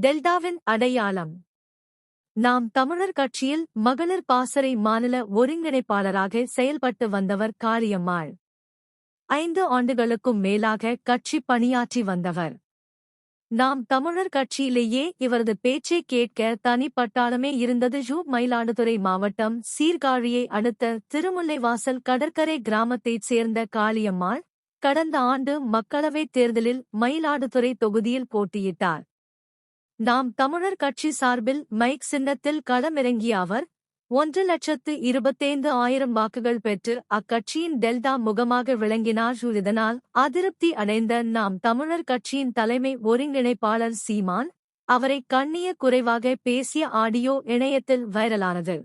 டெல்டாவின் அடையாளம். நாம் தமிழர் கட்சியில் மகளிர் பாசறை மாநில ஒருங்கிணைப்பாளராக செயல்பட்டு வந்தவர் காளியம்மாள். ஐந்து ஆண்டுகளுக்கும் மேலாக கட்சி பணியாற்றி வந்தவர். நாம் தமிழர் கட்சியிலேயே இவரது பேச்சை கேட்க தனிப்பட்டாலுமே இருந்தது ஜூ மயிலாடுதுறை மாவட்டம் சீர்காழியை அடுத்த திருமுல்லைவாசல் கடற்கரை கிராமத்தைச் சேர்ந்த காளியம்மாள் கடந்த ஆண்டு மக்களவைத் தேர்தலில் மயிலாடுதுறை தொகுதியில் போட்டியிட்டார். நாம் தமிழர் கட்சி சார்பில் மைக் சின்னத்தில் களமிறங்கிய அவர் ஒன்று லட்சத்து இருபத்தைந்து ஆயிரம் வாக்குகள் பெற்று அக்கட்சியின் டெல்டா முகமாக விளங்கினார். இதனால் அதிருப்தி அடைந்த நாம் தமிழர் கட்சியின் தலைமை ஒருங்கிணைப்பாளர் சீமான் அவரை கண்ணிய குறைவாக பேசிய ஆடியோ இணையத்தில் வைரலானது.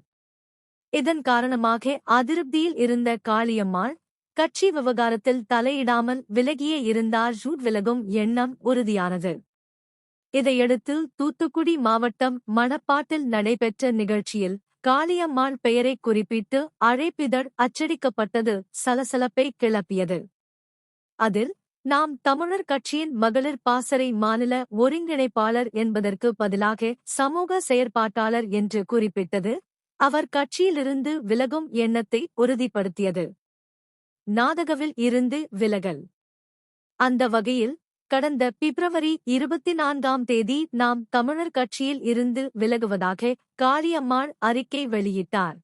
இதன் காரணமாக அதிருப்தியில் இருந்த காளியம்மாள் கட்சி விவகாரத்தில் தலையிடாமல் விலகியே இருந்தார். ஜூட் விலகும் எண்ணம் உறுதியானது. இதையடுத்து தூத்துக்குடி மாவட்டம் மணப்பாட்டில் நடைபெற்ற நிகழ்ச்சியில் காளியம்மாள் பெயரை குறிப்பிட்டு அழைப்பிதழ் அச்சடிக்கப்பட்டது சலசலப்பை கிளப்பியது. அதில் நாம் தமிழர் கட்சியின் மகளிர் பாசறை மாநில ஒருங்கிணைப்பாளர் என்பதற்கு பதிலாக சமூக செயற்பாட்டாளர் என்று குறிப்பிட்டது அவர் கட்சியிலிருந்து விலகும் எண்ணத்தை உறுதிப்படுத்தியது. நாதகவில் இருந்து விலகல். அந்த வகையில் கடந்த பிப்ரவரி இருபத்தி நான்காம் தேதி நாம் தமிழர் கட்சியில் இருந்து விலகுவதாக காளியம்மாள் அறிக்கை வெளியிட்டார்.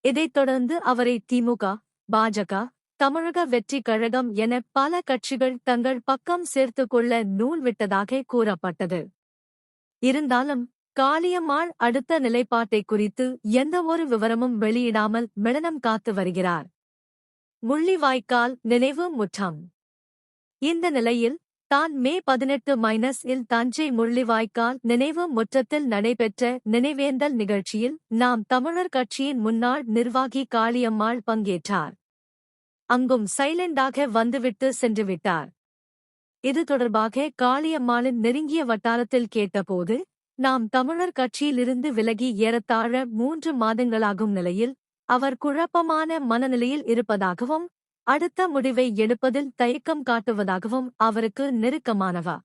இதைத் தொடர்ந்து அவரை திமுக பாஜக தமிழக வெற்றி கழகம் என பல கட்சிகள் தங்கள் பக்கம் சேர்த்துக் கொள்ள நூல் விட்டதாக கூறப்பட்டது. இருந்தாலும் காளியம்மாள் அடுத்த நிலைப்பாட்டை குறித்து எந்தவொரு விவரமும் வெளியிடாமல் மெளனம் காத்து வருகிறார். முள்ளிவாய்க்கால் நினைவு முற்றம். இந்த நிலையில் தான் மே பதினெட்டு மைனஸ் இல் தஞ்சை முள்ளிவாய்க்கால் நினைவு முற்றத்தில் நடைபெற்ற நினைவேந்தல் நிகழ்ச்சியில் நாம் தமிழர் கட்சியின் முன்னாள் நிர்வாகி காளியம்மாள் பங்கேற்றார். அங்கும் சைலண்டாக வந்துவிட்டு சென்றுவிட்டார் இது தொடர்பாக காளியம்மாளின் நெருங்கிய வட்டாரத்தில் கேட்டபோது நாம் தமிழர் கட்சியிலிருந்து விலகி ஏறத்தாழ மூன்று மாதங்களாகும் நிலையில் அவர் குழப்பமான மனநிலையில் இருப்பதாகவும் அடுத்த முடிவை எடுப்பதில் தயக்கம் காட்டுவதாகவும் அவருக்கு நெருக்கமானவா?